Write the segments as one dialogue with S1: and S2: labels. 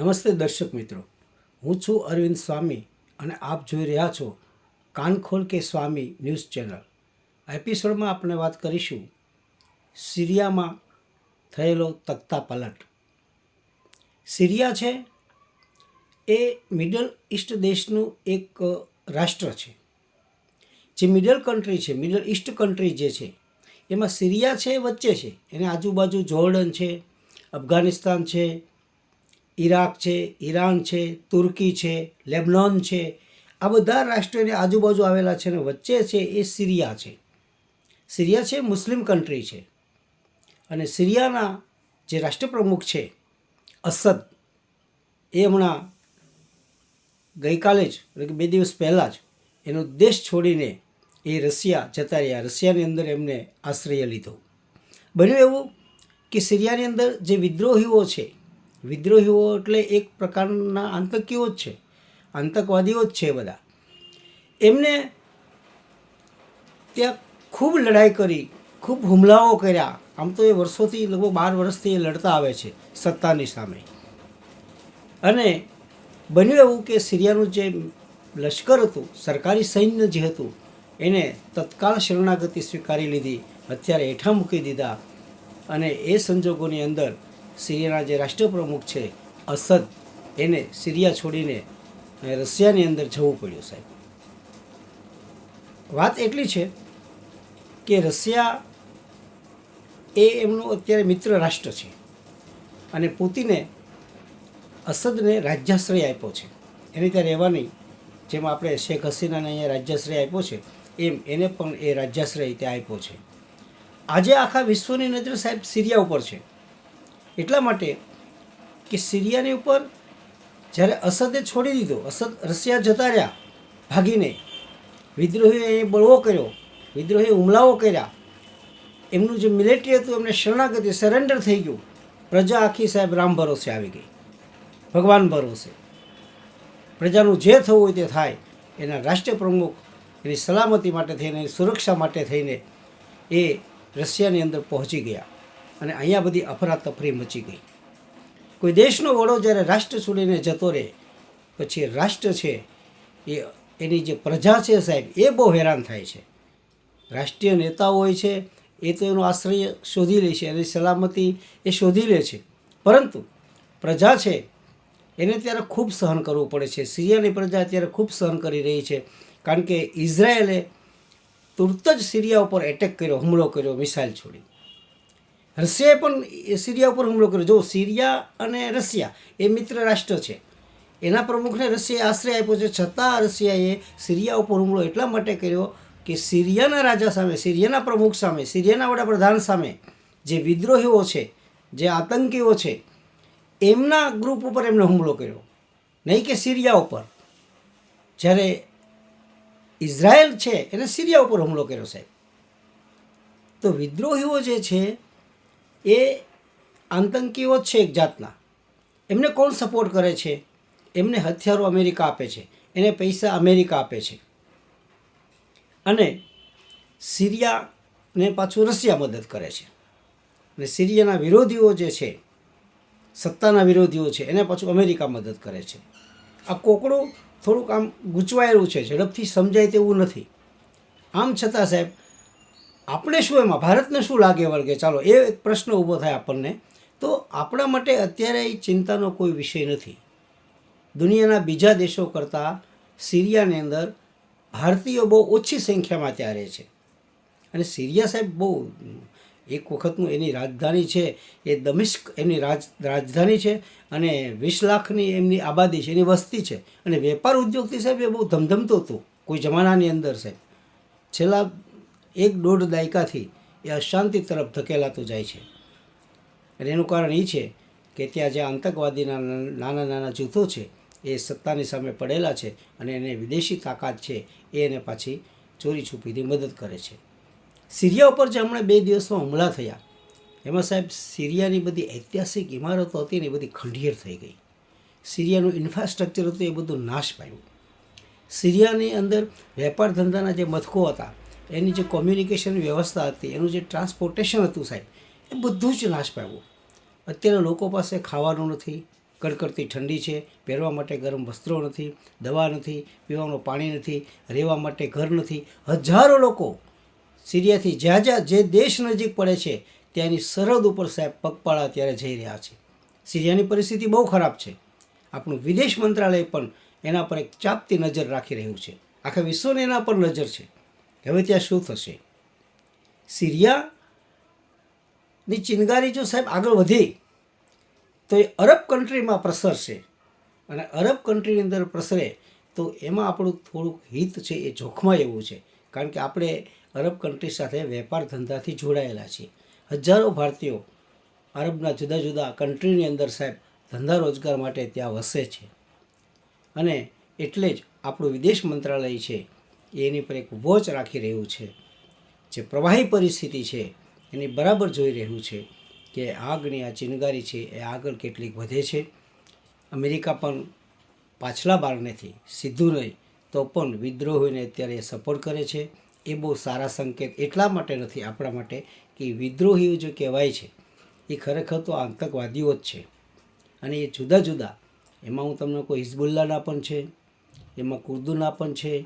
S1: નમસ્તે દર્શક મિત્રો. હું છું અરવિંદ સ્વામી અને આપ જોઈ રહ્યા છો કાનખોલ કે સ્વામી ન્યૂઝ ચેનલ. એપિસોડમાં આપણે વાત કરીશું સિરિયામાં થયેલો તખ્તા પલટ. સિરિયા છે એ મિડલ ઇસ્ટ દેશનું એક રાષ્ટ્ર છે. જે મિડલ કન્ટ્રી છે, મિડલ ઇસ્ટ કન્ટ્રી જે છે, એમાં સિરિયા છે, વચ્ચે છે. એની આજુબાજુ જોર્ડન છે, અફઘાનિસ્તાન છે ઈરાક છે, ઈરાન છે, તુર્કી છે, લેબનોન છે. આ બધા રાષ્ટ્રોની આજુબાજુ આવેલા છે અને વચ્ચે છે એ સિરિયા છે. સિરિયા છે મુસ્લિમ કન્ટ્રી છે. અને સિરિયાના જે રાષ્ટ્રપ્રમુખ છે, અસદ, એ હમણાં ગઈકાલે જ કે બે દિવસ પહેલાં જ, એનો દેશ છોડીને એ રશિયા જતા રહ્યા. રશિયાની અંદર એમને આશ્રય લીધો. બન્યું એવું કે સિરિયાની અંદર જે વિદ્રોહીઓ છે વિદ્રોહીઓ એટલે એક પ્રકારના આતંકીઓ જ છે. આતંકવાદીઓ જ છે બધા. એમને ત્યાં ખૂબ લડાઈ કરી, ખૂબ હુમલાઓ કર્યા. આમ તો એ વર્ષોથી, લગભગ બાર વર્ષથી એ લડતા આવે છે સત્તાની સામે. અને બન્યું એવું કે સિરિયાનું જે લશ્કર હતું, સરકારી સૈન્ય જે હતું, એને તત્કાળ શરણાગતિ સ્વીકારી લીધી અત્યારે હેઠા મૂકી દીધા. અને એ સંજોગોની અંદર સિરિયાના જે રાષ્ટ્રપ્રમુખ છે, અસદ, એને સિરિયા છોડીને રશિયાની અંદર જવું પડ્યું સાહેબ. વાત એટલી છે કે રશિયા એ એમનું અત્યારે મિત્ર રાષ્ટ્ર છે અને પુતિને અસદને રાજ્યાશ્રય આપ્યો છે. એને ત્યાં રહેવાની જેમ આપણે શેખ હસીનાને અહીંયા રાજ્યાશ્રય આપ્યો છે, એમ એને પણ એ રાજ્યાશ્રય ત્યાં આપ્યો છે. આજે આખા વિશ્વની નજર સાહેબ સિરિયા ઉપર છે. એટલા માટે કે સિરિયાની ઉપર જ્યારે અસદે છોડી દીધો, અસદ રશિયા જતા રહ્યા, ભાગીને વિદ્રોહીએ બળવો કર્યો વિદ્રોહીએ હુમલાઓ કર્યા, એમનું જે મિલિટરી હતું, એમને શરણાગતિ સરેન્ડર થઈ ગયું. પ્રજા આખી સાહેબ રામ ભરોસે આવી ગઈ. ભગવાન ભરોસે. પ્રજાનું જે થવું હોય તે થાય. એના રાષ્ટ્ર પ્રમુખ એની સલામતી માટે થઈને, એની સુરક્ષા માટે થઈને એ રશિયાની અંદર પહોંચી ગયા. અને અહીંયા બધી અફરાતફરી મચી ગઈ. કોઈ દેશનો વડો જ્યારે રાષ્ટ્ર છોડીને જતો રહે, પછી રાષ્ટ્ર છે એ, એની જે પ્રજા છે સાહેબ, એ બહુ હેરાન થાય છે. રાષ્ટ્રીય નેતાઓ હોય છે, એ તો એનો આશ્રય શોધી લે છે, એની સલામતી એ શોધી લે છે. પરંતુ પ્રજા છે, એને ત્યારે ખૂબ સહન કરવું પડે છે. સિરિયાની પ્રજા અત્યારે ખૂબ સહન કરી રહી છે. કારણ કે ઇઝરાયેલે તુરત જ સિરિયા ઉપર એટેક કર્યો, હુમલો કર્યો, મિસાઇલ છોડી. રશિયાએ પણ સિરિયા ઉપર હુમલો કર્યો. જો સિરિયા અને રશિયા એ મિત્ર રાષ્ટ્ર છે, એના પ્રમુખને રશિયાએ આશ્રય આપ્યો છે. છતાં રશિયાએ સિરિયા ઉપર હુમલો એટલા માટે કર્યો કે સિરિયાના રાજા સામે, સિરિયાના પ્રમુખ સામે, સિરિયાના વડાપ્રધાન સામે જે વિદ્રોહીઓ છે, જે આતંકીઓ છે, એમના ગ્રુપ ઉપર એમણે હુમલો કર્યો. નહીં કે સિરિયા ઉપર. જ્યારે ઇઝરાયલ છે, એને સિરિયા ઉપર હુમલો કર્યો સાહેબ. તો વિદ્રોહીઓ જે છે એ આતંકીઓ જ છે એક જાતના. એમને કોણ સપોર્ટ કરે છે? એમને હથિયારો અમેરિકા આપે છે. એને પૈસા અમેરિકા આપે છે. અને સિરિયાને પાછું રશિયા મદદ કરે છે. અને સિરિયાના વિરોધીઓ જે છે, સત્તાના વિરોધીઓ છે, એને પાછું અમેરિકા મદદ કરે છે. આ કોકડું થોડુંક આમ ગૂંચવાયેલું છે, ઝડપથી સમજાય તેવું નથી. આમ છતાં સાહેબ આપણે શું એમાં? ભારતને શું લાગે વળગે ચાલો, એ પ્રશ્ન ઊભો થાય આપણને. તો આપણા માટે અત્યારે એ ચિંતાનો કોઈ વિષય નથી. દુનિયાના બીજા દેશો કરતાં સિરિયાની અંદર ભારતીયો બહુ ઓછી સંખ્યામાં ત્યાં રહે છે. અને સિરિયા સાહેબ બહુ, એક વખતનું એની રાજધાની છે, એ દમિશ્ક એમની રાજ, રાજધાની છે, અને વીસ લાખની એમની આબાદી છે, એની વસ્તી છે. અને વેપાર ઉદ્યોગથી સાહેબ એ બહુ ધમધમતો હતું, કોઈ જમાનાની અંદર સાહેબ. છેલ્લા એક દોઢ દાયકાથી એ અશાંતિ તરફ ધકેલાતું જાય છે. અને એનું કારણ એ છે કે ત્યાં જે આતંકવાદીના નાના નાના જૂથો છે, એ સત્તાની સામે પડેલા છે અને એને વિદેશી તાકાત છે, એ એને પાછી ચોરી છુપીથી મદદ કરે છે. સિરિયા ઉપર જે હમણાં બે દિવસમાં હુમલા થયા, એમાં સાહેબ સિરિયાની બધી ઐતિહાસિક ઇમારતો હતી ને એ બધી ખંડિયર થઈ ગઈ. સિરિયાનું ઇન્ફ્રાસ્ટ્રક્ચર હતું એ બધું નાશ પામ્યું સિરિયાની અંદર વેપાર ધંધાના જે મથકો હતા એની જે કોમ્યુનિકેશન વ્યવસ્થા હતી, એનું જે ટ્રાન્સપોર્ટેશન હતું સાહેબ, એ બધું જ નાશ પામ્યું. અત્યારના લોકો પાસે ખાવાનું નથી, કડકડતી ઠંડી છે, પહેરવા માટે ગરમ વસ્ત્રો નથી, દવા નથી, પીવાનું પાણી નથી, રહેવા માટે ઘર નથી. હજારો લોકો સિરિયાથી જ્યાં જ્યાં, જે દેશ નજીક પડે છે, ત્યાંની સરહદ ઉપર સાહેબ પગપાળા અત્યારે જઈ રહ્યા છે. સિરિયાની પરિસ્થિતિ બહુ ખરાબ છે. આપણું વિદેશ મંત્રાલય પણ એના પર એક ચાપતી નજર રાખી રહ્યું છે. આખા વિશ્વની એના પર નજર છે. હવે ત્યાં શું થશે? સિરિયાની ચિનગારી જો સાહેબ આગળ વધી, તો એ અરબ કન્ટ્રીમાં પ્રસરશે. અને અરબ કન્ટ્રીની અંદર પ્રસરે, તો એમાં આપણું થોડુંક હિત છે એ જોખમાં એવું છે. કારણ કે આપણે અરબ કન્ટ્રી સાથે વેપાર ધંધાથી જોડાયેલા છીએ. હજારો ભારતીયો અરબના જુદા જુદા કન્ટ્રીની અંદર સાહેબ ધંધા રોજગાર માટે ત્યાં વસે છે. અને એટલે જ આપણું વિદેશ મંત્રાલય છે એની પર એક વોચ રાખી રહ્યું છે. જે પ્રવાહી પરિસ્થિતિ છે, એની બરાબર જોઈ રહ્યું છે કે આગની આ ચિનગારી છે, એ આગળ કેટલીક વધે છે. અમેરિકા પણ પાછલા બારણેથી સીધું નહીં, તો પણ વિદ્રોહીને અત્યારે એ સપોર્ટ કરે છે. એ બહુ સારા સંકેત એટલા માટે નથી, આપણા માટે, કે વિદ્રોહીઓ જે કહેવાય છે. એ ખરેખર તો આતંકવાદીઓ જ છે. અને એ જુદા જુદા, એમાં હું તમને કોઈ હિઝબુલ્લાના પણ છે, એમાં કુર્દુના પણ છે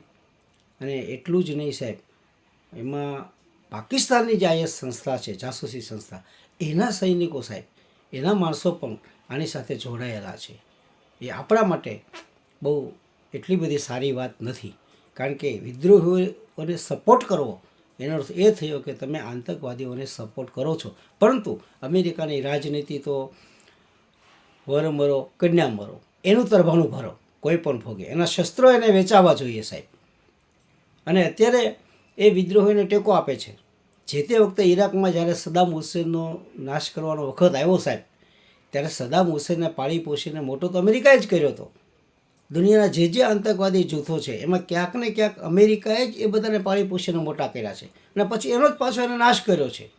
S1: અને એટલું જ નહીં સાહેબ, એમાં પાકિસ્તાનની જે આઈએસ સંસ્થા છે, જાસૂસી સંસ્થા, એના સૈનિકો સાહેબ, એના માણસો પણ આની સાથે જોડાયેલા છે. એ આપણા માટે બહુ એટલી બધી સારી વાત નથી. કારણ કે વિદ્રોહીઓને સપોર્ટ કરવો, એનો અર્થ એ થયો કે તમે આતંકવાદીઓને સપોર્ટ કરો છો. પરંતુ અમેરિકાની રાજનીતિ તો વર મરો કન્યા મરો એનું તરભાનું ભરો, કોઈ પણ ભોગે. એના શસ્ત્રો એને વેચાવા જોઈએ સાહેબ. અને અત્યારે એ વિદ્રોહીને ટેકો આપે છે. જે તે વખતે ઈરાકમાં જ્યારે સદામ હુસેનનો નાશ કરવાનો વખત આવ્યો સાહેબ, ત્યારે સદામ હુસેનને પાળી પોષીને મોટો તો અમેરિકાએ જ કર્યો હતો. દુનિયાના જે જે આતંકવાદી જૂથો છે, એમાં ક્યાંક ને ક્યાંક અમેરિકાએ જ એ બધાને પાળી પોષીને મોટા કર્યા છે અને પછી એનો જ પાછો એને નાશ કર્યો છે.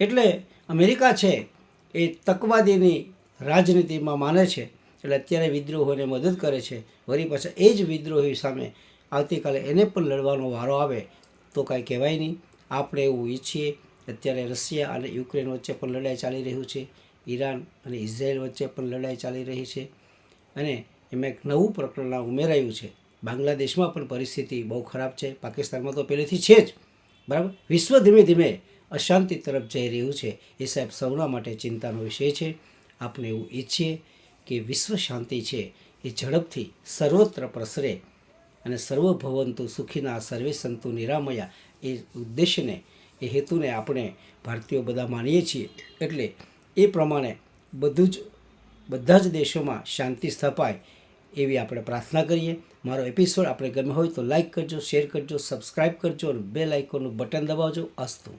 S1: એટલે અમેરિકા છે એ તકવાદીની રાજનીતિમાં માને છે, એટલે અત્યારે વિદ્રોહોને મદદ કરે છે. વળી પાછા એ જ વિદ્રોહી સામે આવતીકાલે એને પણ લડવાનો વારો આવે તો કાંઈ કહેવાય નહીં. આપણે એવું ઈચ્છીએ, અત્યારે રશિયા અને યુક્રેન વચ્ચે પણ લડાઈ ચાલી રહ્યું છે. ઈરાન અને ઇઝરાયલ વચ્ચે પણ લડાઈ ચાલી રહી છે. અને એમાં એક નવું પ્રકરણ ઉમેરાયું છે. બાંગ્લાદેશમાં પણ પરિસ્થિતિ બહુ ખરાબ છે. પાકિસ્તાનમાં તો પહેલેથી છે જ. બરાબર? વિશ્વ ધીમે ધીમે અશાંતિ તરફ જઈ રહ્યું છે. એ સાહેબ સૌના માટે ચિંતાનો વિષય છે. આપણે એવું ઈચ્છીએ કે વિશ્વ શાંતિ છે એ ઝડપથી સર્વત્ર પ્રસરે. અને સર્વભવંતુ સુખીના સર્વે સંતુ નિરામયા એ ઉદ્દેશ્યને એ હેતુને આપણે ભારતીયો બધા માનીએ છીએ. એટલે એ પ્રમાણે બધું જ, બધા જ દેશોમાં શાંતિ સ્થપાય એવી આપણે પ્રાર્થના કરીએ. મારો એપિસોડ આપણે ગમે હોય તો લાઇક કરજો શેર કરજો સબસ્ક્રાઈબ કરજો અને બે લાઇકોનું બટન દબાવજો. અસ્તુ.